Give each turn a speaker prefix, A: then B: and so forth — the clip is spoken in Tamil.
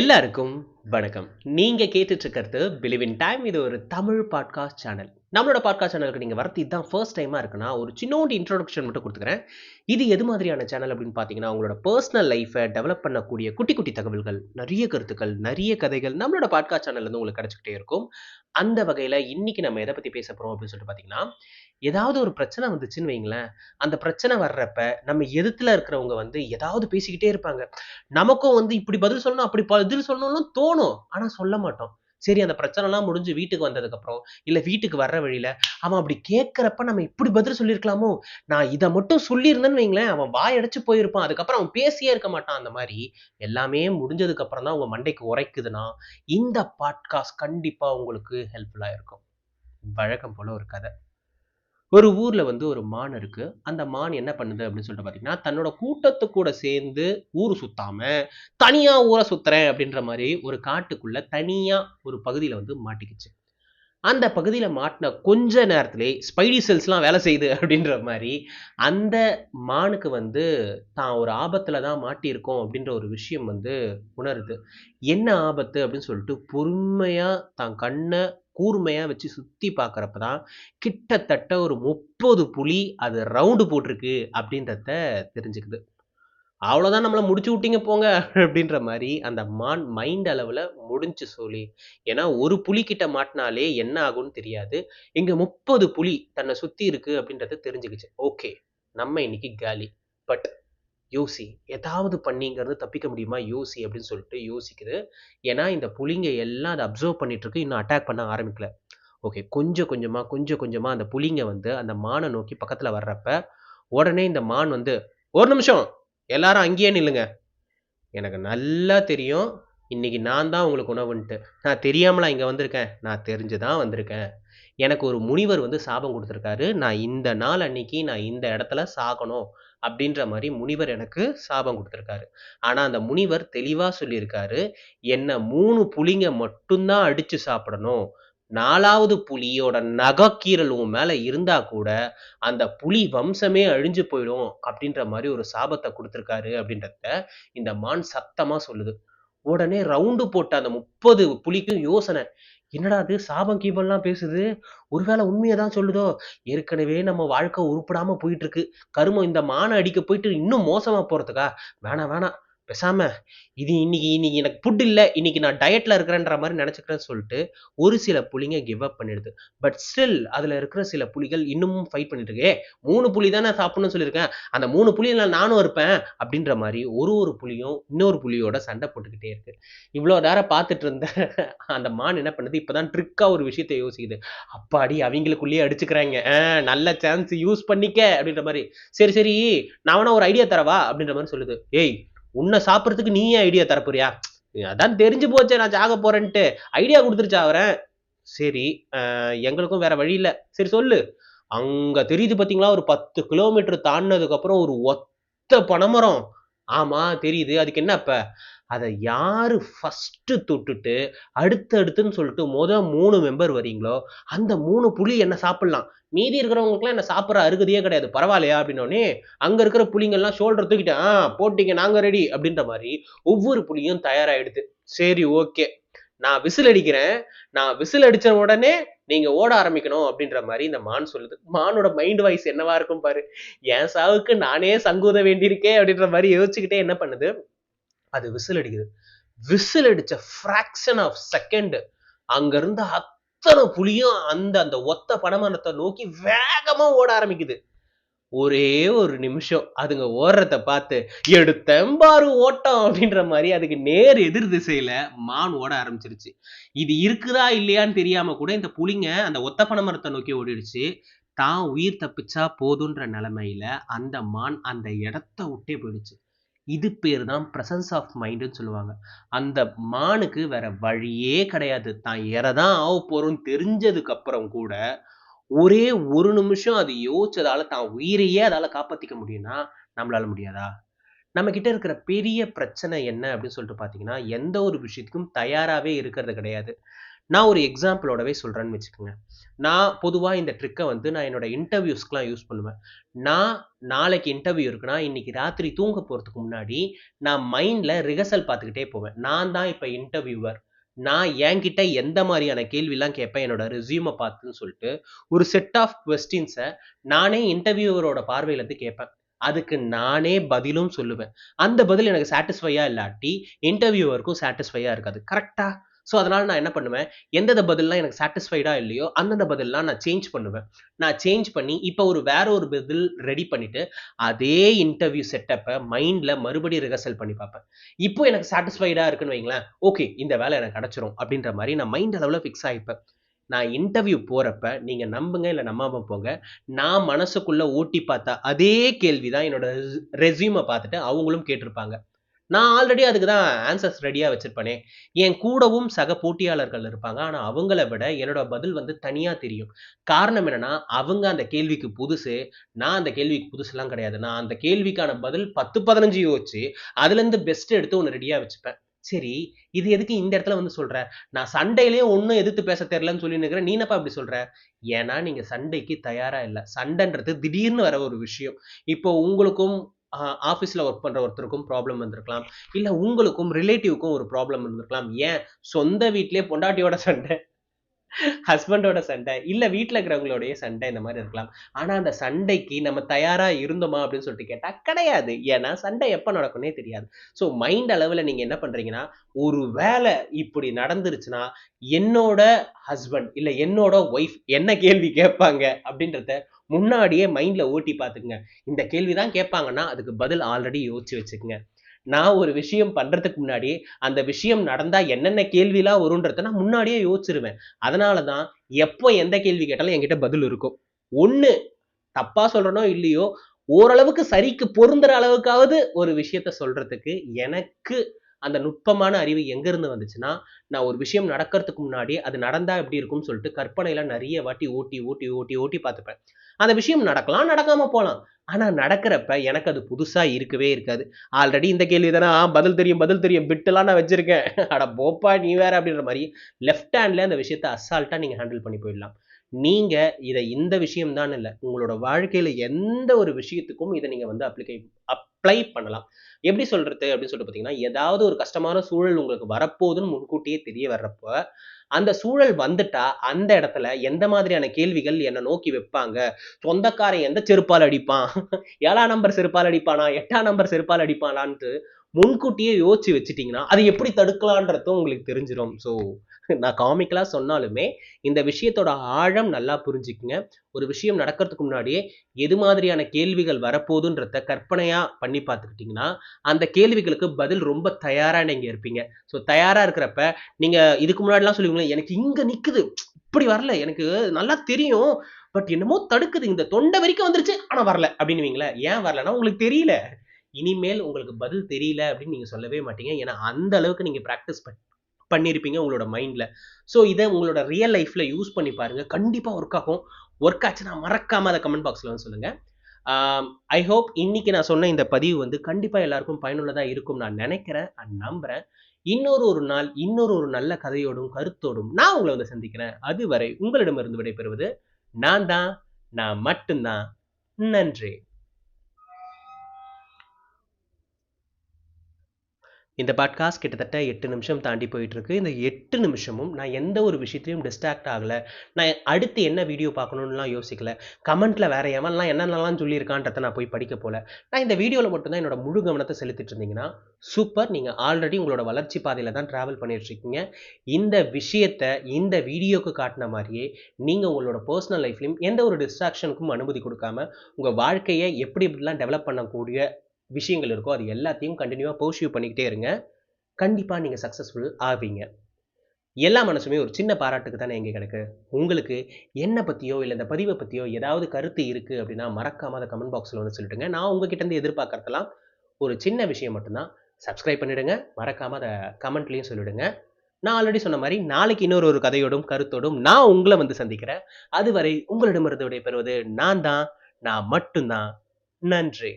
A: எல்லாருக்கும் வணக்கம் நீங்கள் கேட்டுட்ருக்கிறது இருக்கிறது பிலிவின் டைம் இது ஒரு தமிழ் பாட்காஸ்ட் சேனல் நம்மளோட பாட்காஸ்ட் சேனலுக்கு நீங்கள் வரத்து இதுதான் ஃபர்ஸ்ட் டைமாக இருக்குன்னா ஒரு சின்னோண்டு இன்ட்ரோடக்ஷன் மட்டும் கொடுத்துக்கிறேன் இது எது மாதிரியான சேனல் அப்படின்னு பார்த்தீங்கன்னா உங்களோட பர்சனல் லைஃப்பை டெவலப் பண்ணக்கூடிய குட்டி குட்டி தகவல்கள் நிறைய கருத்துக்கள் நிறைய கதைகள் நம்மளோட பாட்காஸ்ட் வந்து உங்களுக்கு கிடச்சிக்கிட்டே இருக்கும் அந்த வகையில் இன்றைக்கி நம்ம எதை பற்றி பேச போகிறோம் அப்படின்னு சொல்லிட்டு பார்த்தீங்கன்னா ஏதாவது ஒரு பிரச்சனை வந்துச்சுன்னு வைங்களேன் அந்த பிரச்சனை வர்றப்ப நம்ம எதிர்த்துல இருக்கிறவங்க வந்து ஏதாவது பேசிக்கிட்டே இருப்பாங்க நமக்கும் வந்து இப்படி பதில் சொல்லணும் அப்படி பதில் சொல்லணும்னு தோணும் தோணும் ஆனா சொல்ல மாட்டோம் சரி அந்த பிரச்சனைலாம் முடிஞ்சு வீட்டுக்கு வந்ததுக்கப்புறம் இல்லை வீட்டுக்கு வர்ற வழியில் அவன் அப்படி கேட்குறப்ப நம்ம இப்படி பதில் சொல்லியிருக்கலாமோ நான் இதை மட்டும் சொல்லியிருந்தேன்னு வைங்களேன் அவன் வாயடைச்சு போயிருப்பான் அதுக்கப்புறம் அவன் பேசியே இருக்க மாட்டான் அந்த மாதிரி எல்லாமே முடிஞ்சதுக்கப்புறம் தான் உங்கள் மண்டைக்கு உரைக்குதுன்னா இந்த பாட்காஸ்ட் கண்டிப்பாக உங்களுக்கு ஹெல்ப்ஃபுல்லாக இருக்கும் வழக்கம் போல ஒரு கதை ஒரு ஊரில் வந்து ஒரு மான் இருக்குது அந்த மான் என்ன பண்ணுது அப்படின்னு சொல்லிட்டு பார்த்தீங்கன்னா தன்னோட கூட்டத்து கூட சேர்ந்து ஊர் சுத்தாம தனியாக ஊரை சுற்றுறேன் அப்படின்ற மாதிரி ஒரு காட்டுக்குள்ளே தனியாக ஒரு பகுதியில் வந்து மாட்டிக்கிச்சு அந்த பகுதியில் மாட்டின கொஞ்ச நேரத்துலேயே ஸ்பைடி செல்ஸ்லாம் வேலை செய்யுது அப்படின்ற மாதிரி அந்த மானுக்கு வந்து தான் ஒரு ஆபத்தில் தான் மாட்டியிருக்கோம் அப்படின்ற ஒரு விஷயம் வந்து உணருது என்ன ஆபத்து அப்படின்னு சொல்லிட்டு பொறுமையாக தான் கண்ணை கூர்மையாக வச்சு சுற்றி பார்க்குறப்ப தான் கிட்டத்தட்ட ஒரு முப்பது புலி அது ரவுண்டு போட்டிருக்கு அப்படின்றத தெரிஞ்சுக்குது அவ்வளோதான் நம்மளை முடிச்சு விட்டீங்க போங்க அப்படின்ற மாதிரி அந்த மான் மைண்ட் அளவில் முடிஞ்சு சொல்லி ஏன்னா ஒரு புலி கிட்ட மாட்டினாலே என்ன ஆகும்னு தெரியாது இங்கே முப்பது புலி தன்னை சுற்றி இருக்குது அப்படின்றத தெரிஞ்சுக்கிச்சு ஓகே நம்ம இன்னைக்கு காலி பட் யோசி ஏதாவது பண்ணிங்கிறது தப்பிக்க முடியுமா யோசி அப்படின்னு சொல்லிட்டு யோசிக்குது ஏன்னா இந்த புலிங்க எல்லாம் அதை அப்சர்வ் பண்ணிட்டு இருக்கு இன்னும் அட்டாக் பண்ண ஆரம்பிக்கல ஓகே கொஞ்சம் கொஞ்சமாக கொஞ்சம் கொஞ்சமாக அந்த புலிங்க வந்து அந்த மானை நோக்கி பக்கத்தில் வர்றப்ப உடனே இந்த மான் வந்து ஒரு நிமிஷம் எல்லாரும் அங்கேயே நில்லுங்க எனக்கு நல்லா தெரியும் இன்னைக்கு நான் தான் உங்களுக்கு உணவுன்ட்டு நான் தெரியாமலாம் இங்கே வந்திருக்கேன் நான் தெரிஞ்சு தான் வந்திருக்கேன் எனக்கு ஒரு முனிவர் வந்து சாபம் கொடுத்துருக்காரு நான் இந்த நாள் அன்னைக்கு நான் இந்த இடத்துல சாகணும் அப்படின்ற மாதிரி முனிவர் எனக்கு சாபம் கொடுத்துருக்காரு ஆனால் அந்த முனிவர் தெளிவாக சொல்லியிருக்காரு என்னை மூணு புலிங்க மட்டும்தான் அடித்து சாப்பிடணும் நாலாவது புலியோட நகக்கீரல் உன் மேலே இருந்தா கூட அந்த புலி வம்சமே அழிஞ்சு போயிடும் அப்படின்ற மாதிரி ஒரு சாபத்தை கொடுத்துருக்காரு அப்படின்றத இந்த மான் சத்தமாக சொல்லுது உடனே ரவுண்டு போட்ட அந்த முப்பது புலிக்கும் யோசனை என்னடா அது சாபம் கீபம்லாம் பேசுது ஒருவேளை உண்மையை தான் சொல்லுதோ ஏற்கனவே நம்ம வாழ்க்கை உருப்படாம போயிட்டு இருக்கு கருமம் இந்த மானை அடிக்க போயிட்டு இன்னும் மோசமா போறதுக்கா வேணாம் வேணாம் பேசாம இது இன்னைக்கு இன்றைக்கி எனக்கு ஃபுட் இல்லை இன்னைக்கு நான் டயட்டில் இருக்கிறேன்ற மாதிரி நினச்சிக்கிறேன்னு சொல்லிட்டு ஒரு சில புலிங்க கிவ் அப் பண்ணிடுது பட் ஸ்டில் அதில் இருக்கிற சில புலிகள் இன்னமும் ஃபைட் பண்ணிட்டு இருக்கு மூணு புலி தான் நான் சாப்பிடணும்னு சொல்லியிருக்கேன் அந்த மூணு புலியில் நானும் இருப்பேன் அப்படின்ற மாதிரி ஒரு ஒரு புலியும் இன்னொரு புலியோட சண்டை போட்டுக்கிட்டே இருக்கு இவ்வளோ நேரம் பார்த்துட்டு இருந்த அந்த மான் என்ன பண்ணுது இப்போதான் ட்ரிக்கா ட்ரிக்காக ஒரு விஷயத்தை யோசிக்குது அப்பாடி அவங்களுக்குள்ளேயே அடிச்சுக்கிறாங்க நல்ல சான்ஸ் யூஸ் பண்ணிக்க அப்படின்ற மாதிரி சரி சரி நான் வேணா ஒரு ஐடியா தரவா அப்படின்ற மாதிரி சொல்லுது ஏய் உன்னை சாப்பிட்றதுக்கு ஏன் ஐடியா தரப்புறியா அதான் தெரிஞ்சு போச்சே நான் ஜாக போறேன்ட்டு ஐடியா கொடுத்துருச்சா அவரேன் சரி எங்களுக்கும் வேற வழி இல்லை சரி சொல்லு அங்க தெரியுது பார்த்தீங்களா ஒரு பத்து கிலோமீட்டர் தாண்டினதுக்கு அப்புறம் ஒரு ஒத்த பனைமரம் ஆமாம் தெரியுது அதுக்கு என்ன இப்போ அதை யார் ஃபஸ்ட்டு தொட்டுட்டு அடுத்தடுத்துன்னு சொல்லிட்டு மொதல் மூணு மெம்பர் வரீங்களோ அந்த மூணு புலி என்ன சாப்பிட்லாம் மீதி இருக்கிறவங்களுக்குலாம் என்ன சாப்பிட்ற அருகதையே கிடையாது பரவாயில்லையா அப்படின்னோடனே அங்கே இருக்கிற புலிங்கள்லாம் ஷோல்டர் தூக்கிட்டேன் ஆ போட்டிங்க நாங்கள் ரெடி அப்படின்ற மாதிரி ஒவ்வொரு புலியும் தயாராகிடுது சரி ஓகே நான் விசில் அடிக்கிறேன் நான் விசில் அடிச்ச உடனே நீங்க ஓட ஆரம்பிக்கணும் அப்படின்ற மாதிரி இந்த மான் சொல்லுது மானோட மைண்ட் வாய்ஸ் என்னவா இருக்கும் பாரு என் சாவுக்கு நானே சங்கூத வேண்டியிருக்கேன் அப்படின்ற மாதிரி யோசிச்சுக்கிட்டே என்ன பண்ணுது அது விசில் அடிக்குது விசில் அடிச்ச ஃப்ராக்ஷன் ஆஃப் செகண்ட் அங்கேருந்து அத்தனை புலியும் அந்த அந்த ஒத்த பனமானத்தை நோக்கி வேகமா ஓட ஆரம்பிக்குது ஒரே ஒரு நிமிஷம் அதுங்க ஓடுறத பார்த்து எடுத்தம்பாரு ஓட்டம் அப்படின்ற மாதிரி அதுக்கு நேர் எதிர் திசையில மான் ஓட ஆரம்பிச்சிருச்சு இது இருக்குதா இல்லையான்னு தெரியாம கூட இந்த புலிங்க அந்த ஒத்த மரத்தை நோக்கி ஓடிடுச்சு தான் உயிர் தப்பிச்சா போதுன்ற நிலைமையில அந்த மான் அந்த இடத்த விட்டே போயிடுச்சு இது பேர் தான் ப்ரசன்ஸ் ஆஃப் மைண்டுன்னு சொல்லுவாங்க அந்த மானுக்கு வேற வழியே கிடையாது தான் எறதான் ஆக போகிறோம்னு தெரிஞ்சதுக்கு அப்புறம் கூட ஒரே ஒரு நிமிஷம் அது யோசிச்சதால தான் உயிரையே அதால காப்பாத்திக்க முடியும்னா நம்மளால முடியாதா நம்ம கிட்ட இருக்கிற பெரிய பிரச்சனை என்ன அப்படின்னு சொல்லிட்டு பாத்தீங்கன்னா எந்த ஒரு விஷயத்துக்கும் தயாராகவே இருக்கிறது கிடையாது நான் ஒரு எக்ஸாம்பிளோடவே சொல்கிறேன்னு வச்சுக்கோங்க நான் பொதுவாக இந்த ட்ரிக்கை வந்து நான் என்னோட இன்டர்வியூஸ்க்குலாம் யூஸ் பண்ணுவேன் நான் நாளைக்கு இன்டர்வியூ இருக்குன்னா இன்னைக்கு ராத்திரி தூங்க போகிறதுக்கு முன்னாடி நான் மைண்டில் ரிஹர்சல் பார்த்துக்கிட்டே போவேன் நான் தான் இப்போ இன்டர்வியூவர் நான் என்கிட்ட எந்த மாதிரியான கேள்விலாம் கேட்பேன் என்னோட ரெசியூமை பார்த்துன்னு சொல்லிட்டு ஒரு செட் ஆஃப் கொஸ்டின்ஸை நானே இன்டர்வியூவரோட பார்வையிலேருந்து கேட்பேன் அதுக்கு நானே பதிலும் சொல்லுவேன் அந்த பதில் எனக்கு சாட்டிஸ்ஃபையாக இல்லாட்டி இன்டர்வியூவருக்கும் சாட்டிஸ்ஃபையாக இருக்காது கரெக்டாக ஸோ அதனால் நான் என்ன பண்ணுவேன் எந்தெந்த பதிலெலாம் எனக்கு சாட்டிஸ்ஃபைடாக இல்லையோ அந்தந்த பதிலெலாம் நான் சேஞ்ச் பண்ணுவேன் நான் சேஞ்ச் பண்ணி இப்போ ஒரு வேற ஒரு பதில் ரெடி பண்ணிவிட்டு அதே இன்டர்வியூ செட்டப்பை மைண்டில் மறுபடியும் ரிஹர்சல் பண்ணி பார்ப்பேன் இப்போ எனக்கு சாட்டிஸ்ஃபைடாக இருக்குன்னு வைங்களேன் ஓகே இந்த வேலை எனக்கு கிடச்சிரும் அப்படின்ற மாதிரி நான் மைண்ட் அளவில் ஃபிக்ஸ் ஆகிப்பேன் நான் இன்டர்வியூ போகிறப்ப நீங்கள் நம்புங்க இல்லை நம்பாமல் போங்க நான் மனசுக்குள்ளே ஓட்டி பார்த்தா அதே கேள்வி தான் என்னோட ரெசியூமை பார்த்துட்டு அவங்களும் கேட்டிருப்பாங்க நான் ஆல்ரெடி அதுக்கு தான் ஆன்சர்ஸ் ரெடியாக வச்சுருப்பேனே என் கூடவும் சக போட்டியாளர்கள் இருப்பாங்க ஆனால் அவங்கள விட என்னோட பதில் வந்து தனியாக தெரியும் காரணம் என்னென்னா அவங்க அந்த கேள்விக்கு புதுசு நான் அந்த கேள்விக்கு புதுசுலாம் கிடையாது நான் அந்த கேள்விக்கான பதில் பத்து பதினஞ்சு யோசிச்சு அதுலேருந்து பெஸ்ட்டு எடுத்து ஒன்று ரெடியாக வச்சுப்பேன் சரி இது எதுக்கு இந்த இடத்துல வந்து சொல்ற நான் சண்டையிலேயே ஒன்றும் எதிர்த்து பேச தெரிலன்னு சொல்லி நினைக்கிறேன் நீனப்பா அப்படி சொல்ற ஏன்னா நீங்க சண்டைக்கு தயாரா இல்லை சண்டைன்றது திடீர்னு வர ஒரு விஷயம் இப்போ உங்களுக்கும் ஆஃபீஸில் ஒர்க் பண்ணுற ஒருத்தருக்கும் ப்ராப்ளம் வந்திருக்கலாம் இல்லை உங்களுக்கும் ரிலேட்டிவ்க்கும் ஒரு ப்ராப்ளம் வந்திருக்கலாம் ஏன் சொந்த வீட்டிலே பொண்டாட்டியோட சண்டை ஹஸ்பண்டோட சண்டை இல்லை வீட்டில் இருக்கிறவங்களுடைய சண்டை இந்த மாதிரி இருக்கலாம் ஆனால் அந்த சண்டைக்கு நம்ம தயாராக இருந்தோமா அப்படின்னு சொல்லிட்டு கேட்டால் கிடையாது ஏன்னா சண்டை எப்போ நடக்கும்னே தெரியாது ஸோ மைண்ட் அளவில் நீங்கள் என்ன பண்ணுறீங்கன்னா ஒரு வேலை இப்படி நடந்துருச்சுன்னா என்னோட ஹஸ்பண்ட் இல்லை என்னோட ஒய்ஃப் என்ன கேள்வி கேட்பாங்க அப்படின்றத முன்னாடியே மைண்டில் ஓட்டி பார்த்துக்குங்க இந்த கேள்வி தான் கேட்பாங்கன்னா அதுக்கு பதில் ஆல்ரெடி யோசிச்சு வச்சுக்கோங்க நான் ஒரு விஷயம் பண்ணுறதுக்கு முன்னாடி அந்த விஷயம் நடந்தால் என்னென்ன கேள்விலாம் வரும்ன்றத நான் முன்னாடியே யோசிச்சிருவேன் அதனால தான் எப்போ எந்த கேள்வி கேட்டாலும் என்கிட்ட பதில் இருக்கும் ஒன்று தப்பாக சொல்கிறனோ இல்லையோ ஓரளவுக்கு சரிக்கு பொருந்துற அளவுக்காவது ஒரு விஷயத்த சொல்கிறதுக்கு எனக்கு அந்த நுட்பமான அறிவு எங்கேருந்து வந்துச்சுன்னா நான் ஒரு விஷயம் நடக்கிறதுக்கு முன்னாடி அது நடந்தால் எப்படி இருக்கும்னு சொல்லிட்டு கற்பனையில் நிறைய வாட்டி ஓட்டி ஓட்டி ஓட்டி ஓட்டி பார்த்துப்பேன் அந்த விஷயம் நடக்கலாம் நடக்காமல் போகலாம் ஆனால் நடக்கிறப்ப எனக்கு அது புதுசாக இருக்கவே இருக்காது ஆல்ரெடி இந்த கேள்வி தானே பதில் தெரியும் பதில் தெரியும் பிட்டெல்லாம் நான் வச்சுருக்கேன் அட போப்பா நீ வேற அப்படின்ற மாதிரி லெஃப்ட் ஹேண்டில் அந்த விஷயத்தை அசால்ட்டாக நீங்கள் ஹேண்டில் பண்ணி போயிடலாம் நீங்கள் இதை இந்த விஷயம் இல்லை உங்களோட வாழ்க்கையில் எந்த ஒரு விஷயத்துக்கும் இதை நீங்கள் வந்து அப்ளிகே அப் அப்ளை பண்ணலாம் எப்படி சொல்றது அப்படின்னு சொல்லிட்டு பார்த்தீங்கன்னா ஏதாவது ஒரு கஷ்டமான சூழல் உங்களுக்கு வரப்போகுதுன்னு முன்கூட்டியே தெரிய வர்றப்போ அந்த சூழல் வந்துட்டா அந்த இடத்துல எந்த மாதிரியான கேள்விகள் என்னை நோக்கி வைப்பாங்க சொந்தக்காரன் எந்த செருப்பால் அடிப்பான் ஏழாம் நம்பர் செருப்பால் அடிப்பானா எட்டாம் நம்பர் செருப்பால் அடிப்பானான்ட்டு முன்கூட்டியே யோசிச்சு வச்சுட்டீங்கன்னா அது எப்படி தடுக்கலான்றதும் உங்களுக்கு தெரிஞ்சிடும் ஸோ நான் காமிக்கலாக சொன்னாலுமே இந்த விஷயத்தோட ஆழம் நல்லா புரிஞ்சுக்குங்க ஒரு விஷயம் நடக்கிறதுக்கு முன்னாடியே எது மாதிரியான கேள்விகள் வரப்போகுதுன்றத கற்பனையாக பண்ணி பார்த்துக்கிட்டிங்கன்னா அந்த கேள்விகளுக்கு பதில் ரொம்ப தயாராக நீங்கள் இருப்பீங்க ஸோ தயாராக இருக்கிறப்ப நீங்கள் இதுக்கு முன்னாடிலாம் சொல்லுவீங்களே எனக்கு இங்கே நிற்குது இப்படி வரல எனக்கு நல்லா தெரியும் பட் என்னமோ தடுக்குது இந்த தொண்டை வரைக்கும் வந்துருச்சு ஆனால் வரல அப்படின்னுவீங்களே ஏன் வரலன்னா உங்களுக்கு தெரியல இனிமேல் உங்களுக்கு பதில் தெரியல அப்படின்னு நீங்கள் சொல்லவே மாட்டீங்க ஏன்னா அந்த அளவுக்கு நீங்கள் ப்ராக்டிஸ் பண்ணி பண்ணியிருப்பீங்க உங்களோட மைண்டில் ஸோ இதை உங்களோட ரியல் லைஃப்பில் யூஸ் பண்ணி பாருங்கள் கண்டிப்பாக ஒர்க் ஆகும் ஒர்க் ஆச்சுன்னா மறக்காமல் அதை கமெண்ட் பாக்ஸில் வந்து சொல்லுங்கள் ஐ ஹோப் இன்னைக்கு நான் சொன்ன இந்த பதிவு வந்து கண்டிப்பாக எல்லாருக்கும் பயனுள்ளதாக இருக்கும் நான் நினைக்கிறேன் அண்ட் நம்புகிறேன் இன்னொரு ஒரு நாள் இன்னொரு ஒரு நல்ல கதையோடும் கருத்தோடும் நான் உங்களை வந்து சந்திக்கிறேன் அதுவரை உங்களிடமிருந்து விடைபெறுவது நான் தான் நான் மட்டும்தான் நன்றி இந்த பாட்காஸ்ட் கிட்டத்தட்ட எட்டு நிமிஷம் தாண்டி போயிட்டுருக்கு இந்த எட்டு நிமிஷமும் நான் எந்த ஒரு விஷயத்தையும் டிஸ்ட்ராக்ட் ஆகலை நான் அடுத்து என்ன வீடியோ பார்க்கணுன்னுலாம் யோசிக்கல கமெண்ட்டில் வேறு எவன்லாம் என்னென்னலாம் சொல்லியிருக்கான்றத நான் போய் படிக்க போல நான் இந்த வீடியோவில் மட்டும்தான் என்னோட முழு கவனத்தை செலுத்திட்டு இருந்தீங்கன்னா சூப்பர் நீங்கள் ஆல்ரெடி உங்களோட வளர்ச்சி பாதையில் தான் ட்ராவல் பண்ணிட்டுருக்கீங்க இந்த விஷயத்தை இந்த வீடியோக்கு காட்டின மாதிரியே நீங்கள் உங்களோட பர்சனல் லைஃப்லையும் எந்த ஒரு டிஸ்ட்ராக்ஷனுக்கும் அனுமதி கொடுக்காம உங்கள் வாழ்க்கையை எப்படி எப்படிலாம் டெவலப் பண்ணக்கூடிய விஷயங்கள் இருக்கோ அது எல்லாத்தையும் கண்டினியூவாக பர்சியூ பண்ணிக்கிட்டே இருங்க கண்டிப்பாக நீங்கள் சக்ஸஸ்ஃபுல் ஆவீங்க எல்லா மனசுமே ஒரு சின்ன பாராட்டுக்கு தானே எங்கே கிடக்கு உங்களுக்கு என்னை பற்றியோ இல்லை இந்த பதிவை பற்றியோ ஏதாவது கருத்து இருக்குது அப்படின்னா மறக்காமல் அதை கமெண்ட் பாக்ஸில் வந்து சொல்லிட்டுங்க நான் உங்ககிட்டருந்து எதிர்பார்க்கறதுலாம் ஒரு சின்ன விஷயம் மட்டும்தான் சப்ஸ்கிரைப் பண்ணிவிடுங்க மறக்காமல் அதை கமெண்ட்லேயும் சொல்லிவிடுங்க நான் ஆல்ரெடி சொன்ன மாதிரி நாளைக்கு இன்னொரு ஒரு கதையோடும் கருத்தோடும் நான் உங்களை வந்து சந்திக்கிறேன் அதுவரை உங்களிடமிருந்து விடைபெறுவது நான் தான் நான் மட்டும்தான் நன்றி